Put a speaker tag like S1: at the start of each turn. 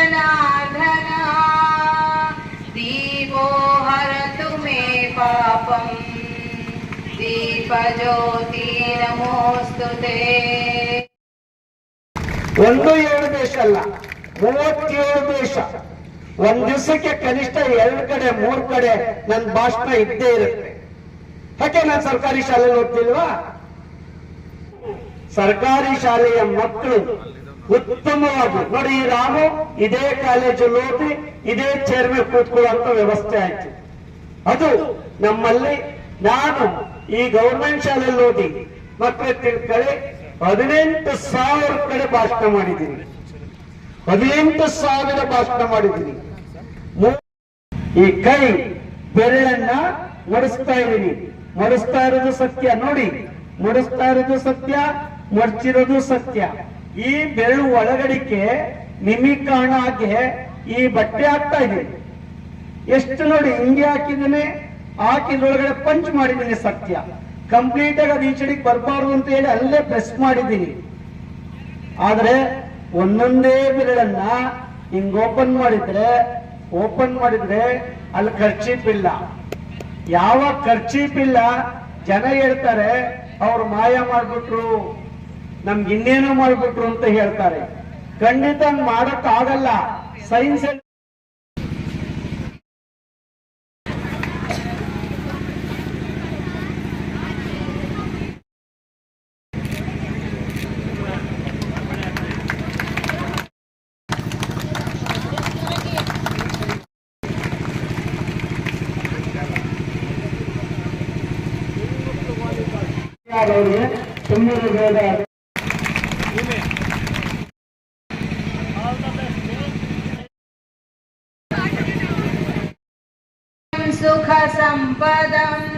S1: जनार्दन दीपो हरतु मे पापम् दीपज्योति नमोऽस्तु ते
S2: ಒಂದು ಏಳು ದೇಶ ಅಲ್ಲ ಮೂವತ್ತೇಳು ದೇಶ ಒಂದ್ ದಿವಸಕ್ಕೆ ಕನಿಷ್ಠ ಎರಡು ಕಡೆ ಮೂರ್ ಕಡೆ ನನ್ನ ಭಾಷಣ ಇದ್ದೇ ಇರುತ್ತೆ ಯಾಕೆ ನಾನು ಸರ್ಕಾರಿ ಶಾಲೆಯಲ್ಲಿ ಓದ್ತಿಲ್ವಾ ಸರ್ಕಾರಿ ಶಾಲೆಯ ಮಕ್ಕಳು ಉತ್ತಮವಾಗಿ. ನೋಡಿ ಈ ರಾಮು, ಇದೇ ಕಾಲೇಜಲ್ಲಿ ಓದಿ ಇದೇ ಚೇರ್ ಕೂತ್ಕೊಳ್ಳುವಂತ ವ್ಯವಸ್ಥೆ ಆಯ್ತು. ಅದು ನಮ್ಮಲ್ಲಿ, ನಾನು ಈ ಗೌರ್ಮೆಂಟ್ ಶಾಲೆಯಲ್ಲಿ ಓದಿ ಮಕ್ಕಳ ತಿಳ್ಕೊಳ್ಳಿ ಹದಿನೆಂಟು ಸಾವಿರ ಕಡೆ ಭಾಷಣ ಮಾಡಿದ್ದೀನಿ. ಹದಿನೆಂಟು ಸಾವಿರ ಭಾಷಣ ಮಾಡಿದ್ದೀನಿ. ಈ ಕೈ ಬೆರಳನ್ನ ಮಡಿಸ್ತಾ ಇದ್ದೀನಿ. ಮಡಿಸ್ತಾ ಇರೋದು ಸತ್ಯ. ನೋಡಿ, ಮಡಿಸ್ತಾ ಇರೋದು ಸತ್ಯ, ಮಡಚಿರೋದು ಸತ್ಯ. ಈ ಬೆರಳು ಒಳಗಡಿಕೆ ನಿಮಿಗ್ ಕಾರಣ ಹಾಗೆ ಈ ಬಟ್ಟೆ ಹಾಕ್ತಾ ಇದೆ. ಎಷ್ಟು ನೋಡಿ ಹಿಂಗೆ ಹಾಕಿದ್ದೀನಿ ಹಾಕಿದ್ರೊಳಗಡೆ ಪಂಚ್ ಮಾಡಿದ್ದೀನಿ ಸತ್ಯ. ಕಂಪ್ಲೀಟ್ ಆಗಿ ಅದು ಈಚೆಡಿಗೆ ಬರಬಾರ್ದು ಅಂತ ಹೇಳಿ ಅಲ್ಲೇ ಪ್ರೆಸ್ ಮಾಡಿದ್ದೀನಿ. ಆದ್ರೆ ಒಂದೊಂದೇ ಬೆರಳನ್ನ ಹಿಂಗ್ ಓಪನ್ ಮಾಡಿದ್ರೆ ಓಪನ್ ಮಾಡಿದ್ರೆ ಅಲ್ಲಿ ಖರ್ಚೀಪ್ ಇಲ್ಲ. ಯಾವ ಖರ್ಚೀಪ್ ಇಲ್ಲ, ಜನ ಹೇಳ್ತಾರೆ, ಅವ್ರು ಮಾಯ ಮಾಡ್ಬಿಟ್ರು. ನಮ್ಗೆ ಇನ್ನೇನೋ ಮಾಡ್ಬಿಟ್ರು ಅಂತ ಹೇಳ್ತಾರೆ. ಖಂಡಿತ ಮಾಡಕ್ ಆಗಲ್ಲ ಸೈನ್ಸ್ ತುಂಬ
S1: सुखसम्पदम्